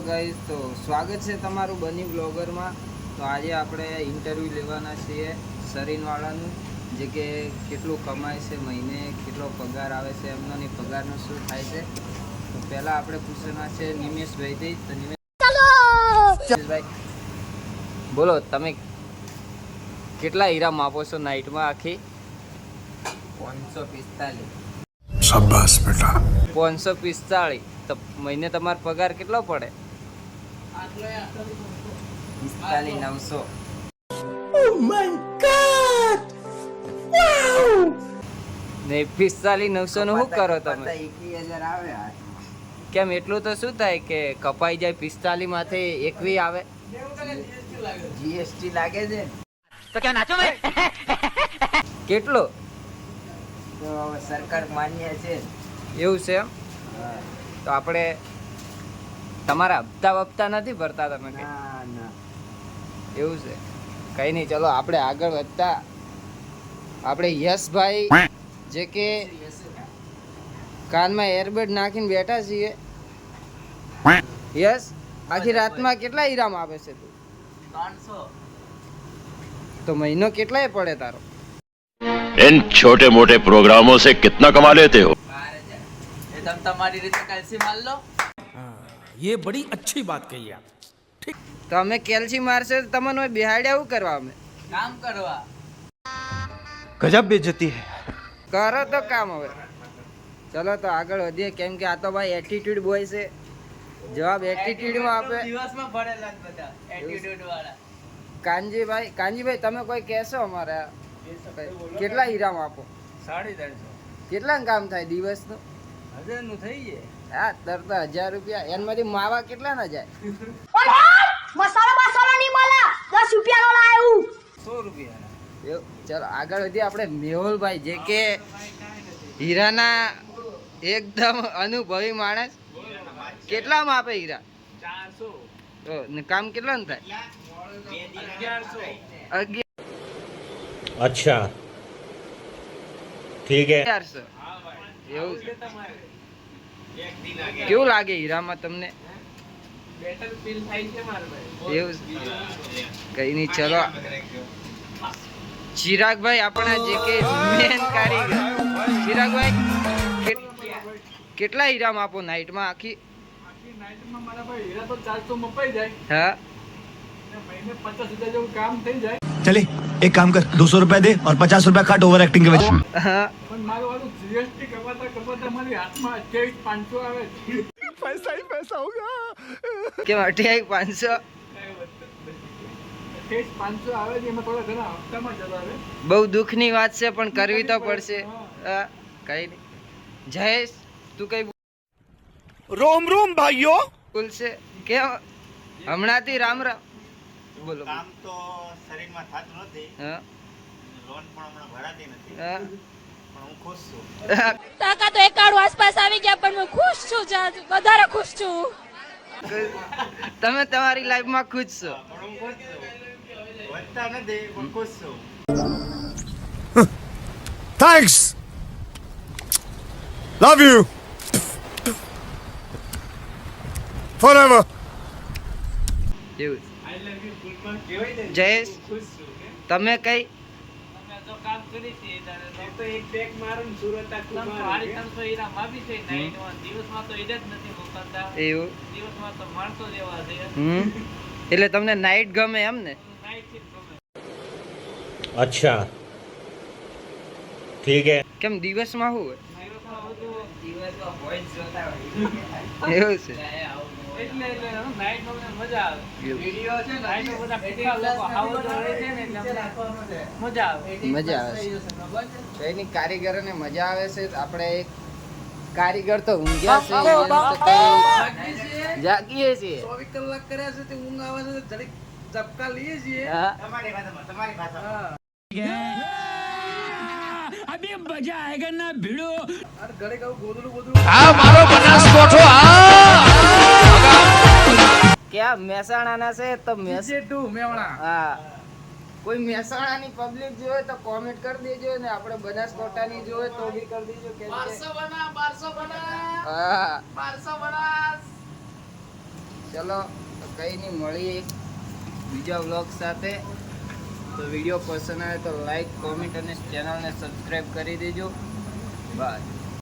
Hello guys તો સ્વાગત છે તમારું બની બ્લોગરમાં તો આજે આપણે ઇન્ટરવ્યૂ લેવાના છીએ સરીનવાળાનું જે કે કેટલું કમાય છે મહિને કેટલો પગાર આવે છે એમનો ને પગારનો શું થાય છે. તો પહેલાં આપણે પૂછવાના છે નિમેશભાઈથી તો નિમેશભાઈ બોલો તમે કેટલા હીરા માપો છો નાઇટમાં આખી? પાંચસો પિસ્તાલીસ. શાબાશ બેટા. પાંચસો પિસ્તાળીસ. તો મહિને તમારો પગાર કેટલો પડે? પિસ્તાલીસ નવસો નહીં પિસ્તાલીસ નવસો નું શું કરો તમે? કેમ એટલું તો શું થાય કે કપાઈ જાય પિસ્તાલીસમાંથી એકવી આવે? જીએસટી લાગે છે તો ક્યાં નાચો કેટલો? તો સરકાર માન્ય છે. એવું છે એમ? તો આપણે તમારા હપ્તા વપ્તા નથી ભરતા તમે કઈ? એવું છે કઈ નહીં ચલો આપણે આગળ વધતા આપણે યશભાઈ જે કે કાનમાં એરબેડ નાખીને બેઠા છીએ યશ આખી રાતમાં કેટલા ઈરામ આવે છે તું તો મહિનો કેટલાય પડે તારો इन छोटे मोटे प्रोग्रामों से कितना कमा लेते हो ये बड़ी अच्छी बात कही आप તો અમે કેલ્સી મારશે તો તમને ઓય બિહાડ્યા એવું કરવા અમે गजब बेइज्जती है કરો તો કામ હવે ચલો તો આગળ વધીએ કેમ કે આ તો ભાઈ એટીટ્યુડ બોય છે જવાબ એટીટ્યુડમાં આપે કાનજીભાઈ કાનજીભાઈ તમે કોઈ કહેશો અમારે આ? કેટલા હીરામ આપો કેટલા કામ થાય દિવસનું હા તરત હજાર રૂપિયા. એનમાંથી માવા કેટલા જાય? ચાલો આગળ વધી આપણે મેહુલભાઈ જે કે હીરાના એકદમ અનુભવી માણસ. કેટલામાં આપે હીરા? કામ કેટલા ને થાય? અચ્છા. ઠીક હે. એવું? કેવું લાગે હીરામાં તમને? એવું કઈ નહીં ચલો. ચિરાગભાઈ આપણા જે કે મેન કારીગર. ચિરાગભાઈ કેટ- કેટલા હીરામાં આપો નાઇટમાં આખી? હા. चले एक काम कर दो सौ रुपया दे और पचास रुपया काट ओवर एक्टिंग के वजह હા पैसा ही पैसा होगा કેમ અઠ્યાવીસ પાંચસો બહુ દુઃખની વાત છે પણ કરવી તો પડશે હા, કઈ નહીં જયેશ તું કઈ रोम रोम भाइयों બોલશે કેમ હમણાંથી રામ રામ બોલો કામ તો શરીરમાં થતું નથી. લોન પણ હમણાં ભરાતી નથી. આસપાસ આવી ગયા પણ હું ખુશ છું વધારે ખુશ છું. તમે તમારી લાઈફમાં ખુશ છો? યુ ફોરએવર એવું જયેશ તમે કઈ? એટલે તમને નાઈટ ગમે એમ ને? અચ્છા. ઠીક હે. કેમ દિવસમાં શું હોય? એવું છે. મજા આવે. છે એની કારીગરોને મજા આવે છે. આપણે એક કારીગર તો ઊંઘ્યા છે. એને તો કઈ જાગીએ છીએ. હા. તમારી ભાષામાં તમારી ભાષામાં. ક્યાં મહેસાણાના છે તો મેસ હા. કોઈ મહેસાણાની પબ્લિક જોવે તો કોમેન્ટ કરી દેજો ને આપણે બનાસકાંઠાની જોવે તો બી કરી દેજો કેમ બના હા. ચલો કંઈ નહીં મળીએ બીજા વ્લોગ સાથે. તો વીડિયો પસંદ આવે તો લાઈક કોમેન્ટ અને ચેનલને સબસ્ક્રાઈબ કરી દેજો. બાય